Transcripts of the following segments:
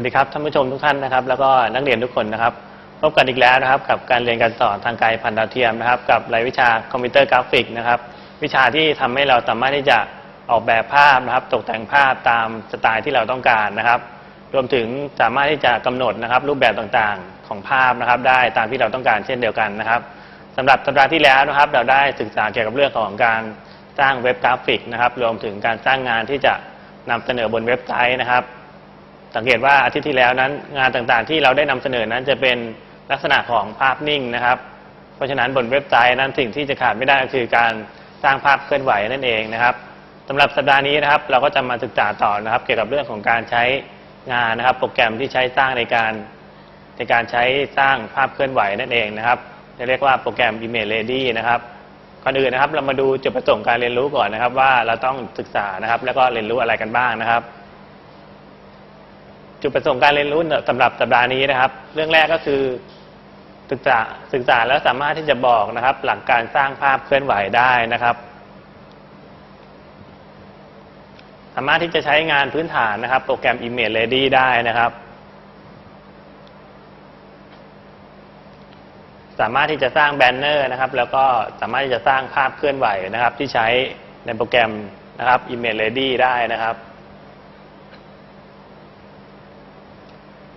วัสดีครับท่านผู้ชมทุกท่านนะครับ แล้วก็นักเรียนทุกคนนะครับพบกันอีกแล้วนะครับ กับการเรียนการสอนทางไกลผ่านดาวเทียมนะครับ กับรายวิชาคอมพิวเตอร์กราฟิกนะครับ วิชาที่ทำให้เราสามารถที่จะออกแบบภาพนะครับ ตกแต่งภาพตามสไตล์ที่เราต้องการนะครับ รวมถึงสามารถที่จะกำหนดนะครับ รูปแบบต่างๆของภาพนะครับ ได้ตามที่เราต้องการเช่นเดียวกันนะครับสำหรับสัปดาห์ที่แล้วนะครับ เราได้ศึกษาเกี่ยวกับเรื่องของการสร้างเว็บกราฟิกนะครับ รวมถึงการสร้างงานที่จะนำเสนอบนเว็บไซต์นะครับ สังเกตว่าอาทิตย์ที่แล้วนั้น งานต่างๆที่เราได้นำเสนอนั้นจะเป็นลักษณะของภาพนิ่งนะครับ เพราะฉะนั้นบนเว็บไซต์นั้นสิ่งที่จะขาดไม่ได้ก็คือการสร้างภาพเคลื่อนไหวนั่นเองนะครับสำหรับสัปดาห์นี้นะครับ เราก็จะมาศึกษาต่อนะครับ เกี่ยวกับเรื่องของการใช้งานนะครับ โปรแกรมที่ใช้สร้างในการในการใช้สร้างภาพเคลื่อนไหวนั่นเองนะครับจะเรียกว่าโปรแกรม Image Ready นะครับก่อนอื่นนะครับ เรามาดูจุดประสงค์การเรียนรู้ก่อนนะครับ ว่าเราต้องศึกษานะครับ แล้วก็เรียนรู้อะไรกันบ้างนะครับ จุดประสงค์การเรียนรู้สำหรับสัปดาห์นี้นะครับ เรื่องแรกก็คือศึกษาศึกษาแล้วสามารถที่จะบอกนะครับ หลักการสร้างภาพเคลื่อนไหวได้นะครับ สามารถที่จะใช้งานพื้นฐานนะครับ โปรแกรม Image Ready ได้นะครับ สามารถที่จะสร้างแบนเนอร์นะครับ แล้วก็สามารถที่จะสร้างภาพเคลื่อนไหวนะครับ ที่ใช้ในโปรแกรมนะครับ Image Ready ได้นะครับ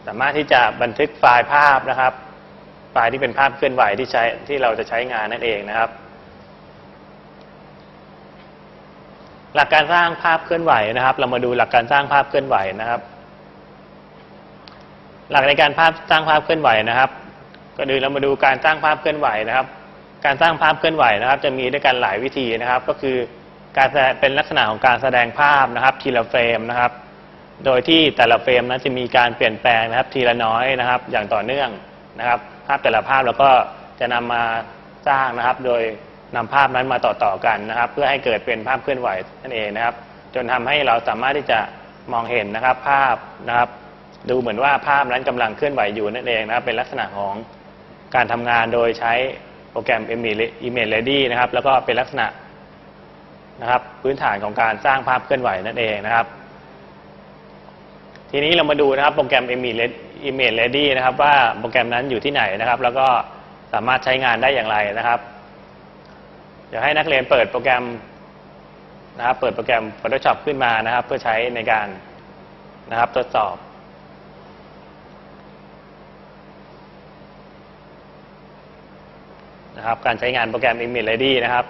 สามารถที่จะบันทึกไฟล์ภาพนะครับ ไฟล์ที่เป็นภาพเคลื่อนไหวที่ใช้ที่เราจะใช้งานนั่นเองนะครับ หลักการสร้างภาพเคลื่อนไหวนะครับ เรามาดูหลักการสร้างภาพเคลื่อนไหวนะครับ หลักในการภาพสร้างภาพเคลื่อนไหวนะครับก็ดูเรามาดูการสร้างภาพเคลื่อนไหวนะครับ การสร้างภาพเคลื่อนไหวนะครับ จะมีด้วยกันหลายวิธีนะครับ ก็คือการเป็นลักษณะของการแสดงภาพนะครับ ทีละเฟรมนะครับ โดยที่แต่ละเฟรมนั้นจะมีการเปลี่ยนแปลงนะครับทีละน้อยนะครับ อย่างต่อเนื่องนะครับ ภาพแต่ละภาพเราก็จะนำมาสร้างนะครับ โดยนำภาพนั้นมาต่อๆกันนะครับ เพื่อให้เกิดเป็นภาพเคลื่อนไหวนั่นเองนะครับ จนทำให้เราสามารถที่จะมองเห็นนะครับ ภาพนะครับ ดูเหมือนว่าภาพนั้นกำลังเคลื่อนไหวอยู่นั่นเองนะครับ เป็นลักษณะของการทำงานโดยใช้โปรแกรม Image Ready นะครับ แล้วก็เป็นลักษณะนะครับ พื้นฐานของการสร้างภาพเคลื่อนไหวนั่นเองนะครับ ทีนี้เรามาดูนะครับโปรแกรม Image Ready นะครับว่าโปรแกรมนั้นอยู่ที่ไหนนะครับ แล้วก็สามารถใช้งานได้อย่างไรนะครับ เดี๋ยวให้นักเรียนเปิดโปรแกรมนะครับเปิดโปรแกรม Photoshop ขึ้นมานะครับ เพื่อใช้ในการนะครับทดสอบนะครับการใช้งานโปรแกรม Image Ready นะครับ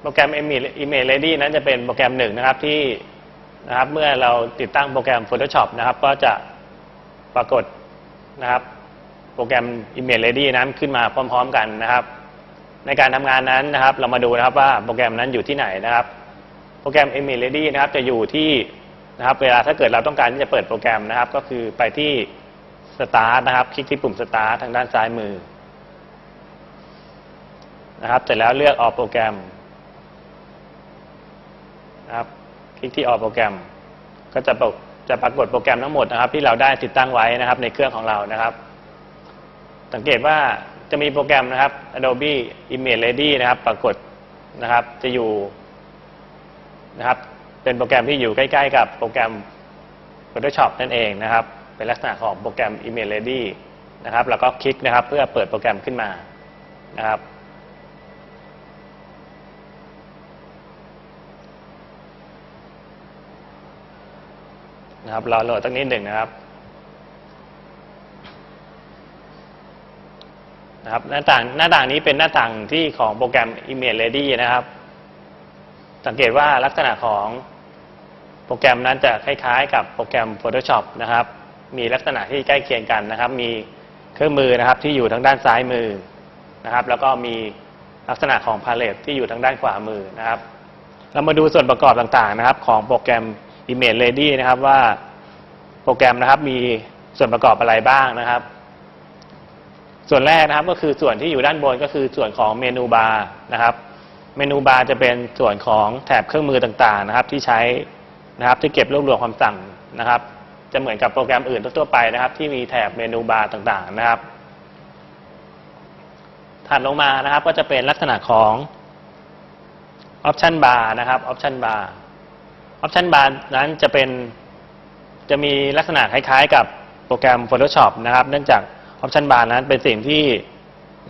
โปรแกรม Image Ready นั้นจะเป็นโปรแกรมหนึ่งนะครับที่นะครับเมื่อเราติดตั้งโปรแกรม Photoshop นะครับ ก็จะปรากฏนะครับ โปรแกรม Image Ready นั้นขึ้นมาพร้อม ๆ กันนะครับ ในการทำงานนั้นนะครับ เรามาดูนะครับว่าโปรแกรมนั้นอยู่ที่ไหนนะครับ โปรแกรม Image Ready นะครับจะอยู่ที่นะครับ เวลาถ้าเกิดเราต้องการที่จะเปิดโปรแกรมนะครับ ก็คือไปที่ Start นะครับ คลิกที่ปุ่ม Start ทางด้านซ้ายมือนะครับเสร็จแล้วเลือกออกโปรแกรม นะครับ คลิกที่ออกโปรแกรม ก็จะปจะปรากฏโปรแกรมทั้งหมดนะครับ ที่เราได้ติดตั้งไว้นะครับ ในเครื่องของเรานะครับ สังเกตว่าจะมีโปรแกรมนะครับ Adobe Image Ready นะครับ ปรากฏนะครับ จะอยู่นะครับ เป็นโปรแกรมที่อยู่ใกล้ ๆ กับโปรแกรม Photoshop นั่นเองนะครับ เป็นลักษณะของโปรแกรม Image Ready นะครับ แล้วก็คลิกนะครับ เพื่อเปิดโปรแกรมขึ้นมานะครับ นะครับรอโหลดตั้งนิดหนึ่งนะครับนะครับหน้าต่างหน้าต่างนี้เป็นหน้าต่างที่ของโปรแกรม Image Ready นะครับ สังเกตว่าลักษณะของโปรแกรมนั้นจะคล้ายๆ กับโปรแกรม Photoshop นะครับ มีลักษณะที่ใกล้เคียงกันนะครับ มีเครื่องมือนะครับที่อยู่ทางด้านซ้ายมือนะครับ แล้วก็มีลักษณะของพาเลตที่อยู่ทางด้านขวามือนะครับ เรามาดูส่วนประกอบต่างๆนะครับ ของโปรแกรม Image Ready นะครับว่าโปรแกรมนะครับมีส่วนประกอบอะไรบ้างนะครับ ส่วนแรกนะครับก็คือส่วนที่อยู่ด้านบนก็คือส่วนของเมนูบาร์นะครับ เมนูบาร์จะเป็นส่วนของแถบเครื่องมือต่างๆนะครับ ที่ใช้นะครับที่เก็บรวบรวมคำสั่งนะครับ จะเหมือนกับโปรแกรมอื่นทั่วๆไปนะครับ ที่มีแถบเมนูบาร์ต่างๆนะครับถัดลงมานะครับก็จะเป็นลักษณะของ Option Bar นะครับ Option Bar Option Bar นั้นจะเป็นจะมีลักษณะคล้ายๆ กับโปรแกรม Photoshop นะครับ เนื่องจาก Option Bar นั้นเป็นสิ่งที่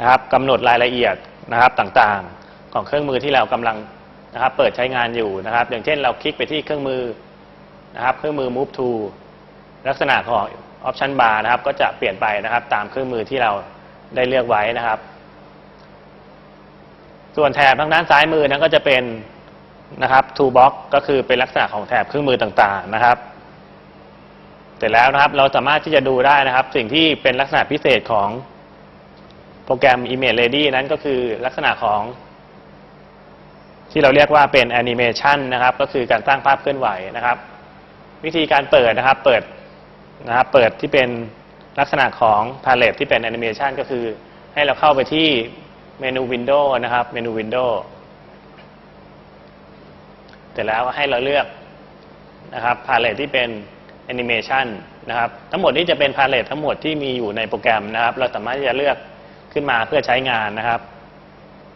นะครับกำหนดรายละเอียดนะครับต่างๆ ของเครื่องมือที่เรากำลังนะครับเปิดใช้งานอยู่นะครับ อย่างเช่นเราคลิกไปที่เครื่องมือนะครับ เครื่องมือ Move to ลักษณะของ Option Bar นะครับ ก็จะเปลี่ยนไปนะครับ ตามเครื่องมือที่เราได้เลือกไว้นะครับ ส่วนแถบทางด้านซ้ายมือนั้นก็จะเป็น นะครับ Toolbox ก็คือเป็นลักษณะของแถบเครื่องมือต่างๆนะครับ เสร็จแล้วนะครับเราสามารถที่จะดูได้นะครับ สิ่งที่เป็นลักษณะพิเศษของโปรแกรม Image Ready นั้นก็คือลักษณะของที่เราเรียกว่าเป็นแอนิเมชันนะครับ ก็คือการสร้างภาพเคลื่อนไหวนะครับ วิธีการเปิดนะครับ เปิดนะครับ เปิดที่เป็นลักษณะของพาเลตที่เป็นแอนิเมชันก็คือให้เราเข้าไปที่เมนูวินโดว์นะครับ เมนูวินโดว์ เสร็จแล้วให้เราเลือกนะครับพาเลตที่เป็นแอนิเมชันนะครับทั้งหมดนี้จะเป็นพาเลตทั้งหมดที่มีอยู่ในโปรแกรมนะครับ เราสามารถที่จะเลือกขึ้นมาเพื่อใช้งานนะครับ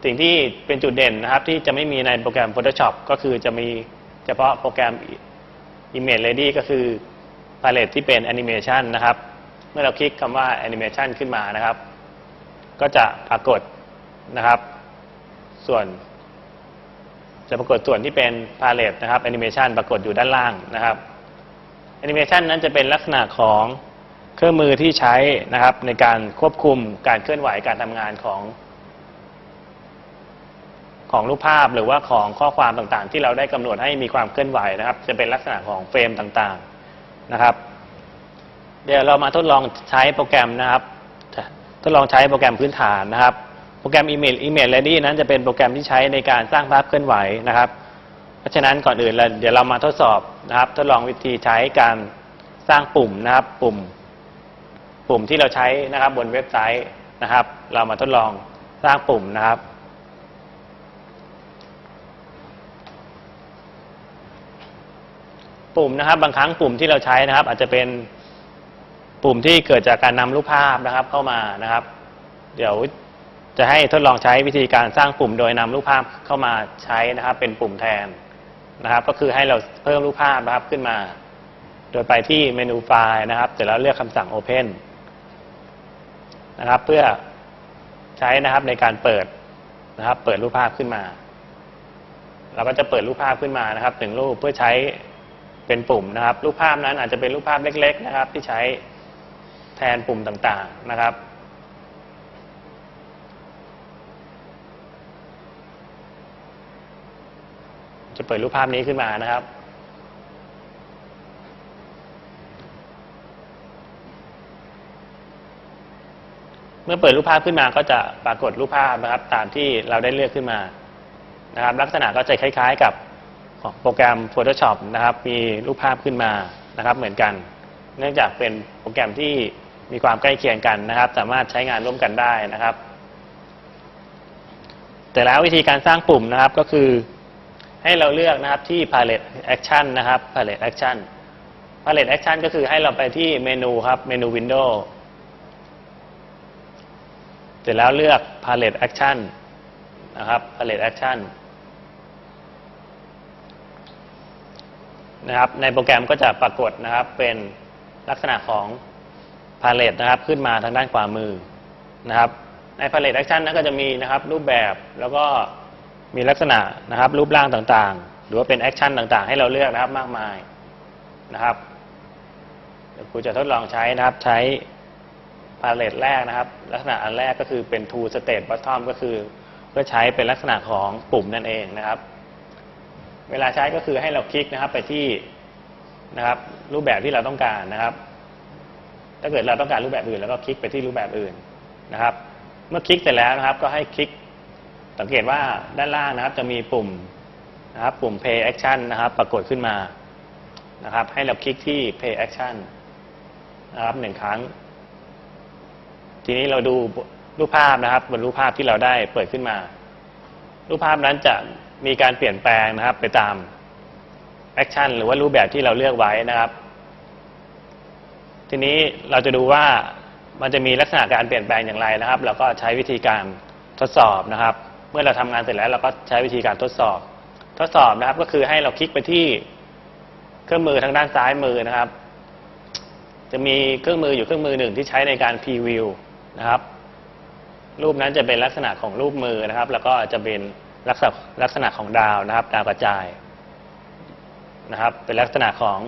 สิ่งที่เป็นจุดเด่นนะครับ ที่จะไม่มีในโปรแกรม Photoshop ก็คือจะมีเฉพาะโปรแกรม Image Ready ก็คือพาเลตที่เป็นแอนิเมชันนะครับ เมื่อเราคลิกคำว่าแอนิเมชันขึ้นมานะครับ ก็จะปรากฏนะครับ ส่วน จะปรากฏส่วนที่เป็นพาเลตนะครับแอนิเมชันปรากฏอยู่ด้านล่างนะครับแอนิเมชันนั้นจะเป็นลักษณะของเครื่องมือที่ใช้นะครับในการควบคุมการเคลื่อนไหวการทำงานของ ของรูปภาพหรือว่าของข้อความต่างๆ ที่เราได้กำหนดให้มีความเคลื่อนไหวนะครับ จะเป็นลักษณะของเฟรมต่างๆนะครับ เดี๋ยวเรามาทดลองใช้โปรแกรมนะครับ ทดลองใช้โปรแกรมพื้นฐานนะครับ โปรแกรม Image Image Ready นั้นจะเป็นโปรแกรมที่ใช้ในการสร้างภาพเคลื่อนไหวนะครับ เพราะฉะนั้นก่อนอื่นเราเดี๋ยวเรามาทดสอบนะครับ ทดลองวิธีใช้การสร้างปุ่มนะครับ ปุ่ม ปุ่มที่เราใช้นะครับบนเว็บไซต์นะครับ เรามาทดลองสร้างปุ่มนะครับ ปุ่มนะครับ บางครั้งปุ่มที่เราใช้นะครับ อาจจะเป็นปุ่มที่เกิดจากการนำรูปภาพนะครับเข้ามานะครับ เดี๋ยว จะให้ทดลองใช้วิธีการสร้างปุ่มโดยนำรูปภาพเข้ามาใช้นะครับเป็นปุ่มแทนนะครับ ก็คือให้เราเพิ่มรูปภาพนะครับขึ้นมา โดยไปที่เมนูไฟล์นะครับเสร็จแล้วเลือกคำสั่ง Open นะครับ เพื่อใช้นะครับในการเปิดนะครับ เปิดรูปภาพขึ้นมา เราก็จะเปิดรูปภาพขึ้นมานะครับหนึ่งรูปเพื่อใช้เป็นปุ่มนะครับ รูปภาพนั้นอาจจะเป็นรูปภาพเล็ก ๆ นะครับ ที่ใช้แทนปุ่มต่างๆนะครับ จะเปิดรูปภาพนี้ขึ้นมานะครับ เมื่อเปิดรูปภาพขึ้นมาก็จะปรากฏรูปภาพนะครับ ตามที่เราได้เลือกขึ้นมานะครับ ลักษณะก็จะคล้าย ๆ กับโปรแกรม Photoshop นะครับ มีรูปภาพขึ้นมานะครับ เหมือนกัน เนื่องจากเป็นโปรแกรมที่มีความใกล้เคียงกันนะครับ สามารถใช้งานร่วมกันได้นะครับ แต่แล้ววิธีการสร้างปุ่มนะครับก็คือ ให้เราเลือกนะครับที่ palette action นะครับ palette action palette action ก็คือให้เราไปที่เมนูครับเมนู window เสร็จแล้วเลือก palette action นะครับ palette action นะครับในโปรแกรมก็จะปรากฏนะครับเป็นลักษณะของ palette นะครับขึ้นมาทางด้านขวามือนะครับใน palette action นั้นก็จะมีนะครับรูปแบบแล้วก็ มีลักษณะนะครับรูปร่างต่างๆ หรือว่าเป็นแอคชั่นต่างๆ ให้เราเลือกนะครับมากมายนะครับเดี๋ยวครูจะทดลองใช้นะครับใช้พาเลตแรกนะครับ ลักษณะอันแรกก็คือเป็น two state bottom ก็คือเพื่อใช้เป็นลักษณะของปุ่มนั่นเองนะครับ เวลาใช้ก็คือให้เราคลิกนะครับไปที่นะครับรูปแบบที่เราต้องการนะครับ ถ้าเกิดเราต้องการรูปแบบอื่น แล้วก็คลิกไปที่รูปแบบอื่นนะครับ เมื่อคลิกเสร็จแล้วนะครับ ก็ให้คลิก สังเกตว่าด้านล่างนะครับจะมีปุ่มนะครับปุ่ม Play Action นะครับ ปรากฏขึ้นมานะครับ ให้เราคลิกที่ Play Action นะครับหนึ่งครั้ง ทีนี้เราดูรูปภาพนะครับ บนรูปภาพที่เราได้เปิดขึ้นมา รูปภาพนั้นจะมีการเปลี่ยนแปลงนะครับ ไปตามแอคชั่นหรือว่ารูปแบบที่เราเลือกไว้นะครับ ทีนี้เราจะดูว่ามันจะมีลักษณะการเปลี่ยนแปลงอย่างไรนะครับ เราก็ใช้วิธีการทดสอบนะครับ มื่อเราทำงานเสร็จแล้วเราก็ใช้วิธีการทดสอบ ทดสอบนะครับ ก็คือให้เราคลิกไปที่เครื่องมือทางด้านซ้ายมือนะครับ จะมีเครื่องมืออยู่เครื่องมือหนึ่งที่ใช้ในการพรีวิวนะครับ รูปนั้นจะเป็นลักษณะของรูปมือนะครับ แล้วก็จะเป็นลักษณะลักษณะของดาวนะครับ ดาวกระจายนะครับ เป็นลักษณะของ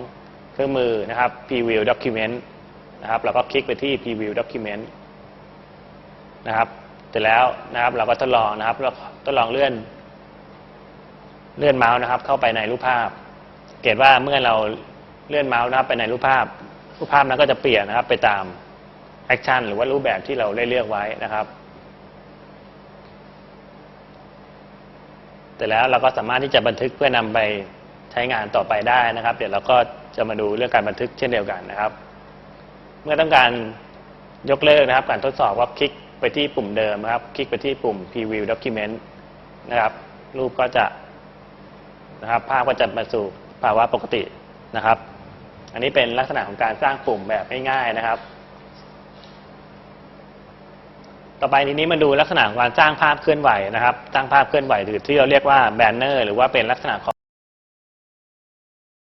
เครื่องมือนะครับ preview document นะครับเราก็คลิกไปที่ preview document นะครับ ร็จแล้วนะครับ เราก็ทดลองนะครับเราทดลองเลื่อน เลื่อนเมาส์นะครับ เข้าไปในรูปภาพ เกตว่าเมื่อเราเลื่อนเมาส์นะครับไปในรูปภาพ รูปภาพนั้นก็จะเปลี่ยนนะครับ ไปตามแอคชั่นหรือว่ารูปแบบที่เราได้เลือกไว้นะครับแต่แล้วเราก็สามารถที่จะบันทึกเพื่อนำไปใช้งานต่อไปได้นะครับ เดี๋ยวเราก็จะมาดูเรื่องการบันทึกเช่นเดียวกันนะครับ เมื่อต้องการยกเลิกนะครับ การทดสอบว่าคลิก ไปที่ปุ่มเดิมนะครับ คลิกไปที่ปุ่ม preview document นะครับ รูปก็จะนะครับ ภาพก็จะมาสู่ภาวะปกตินะครับ อันนี้เป็นลักษณะของการสร้างปุ่มแบบง่ายๆนะครับ ต่อไปทีนี้มาดูลักษณะของการสร้างภาพเคลื่อนไหวนะครับ สร้างภาพเคลื่อนไหวหรือที่เราเรียกว่าแบนเนอร์หรือว่าเป็นลักษณะของ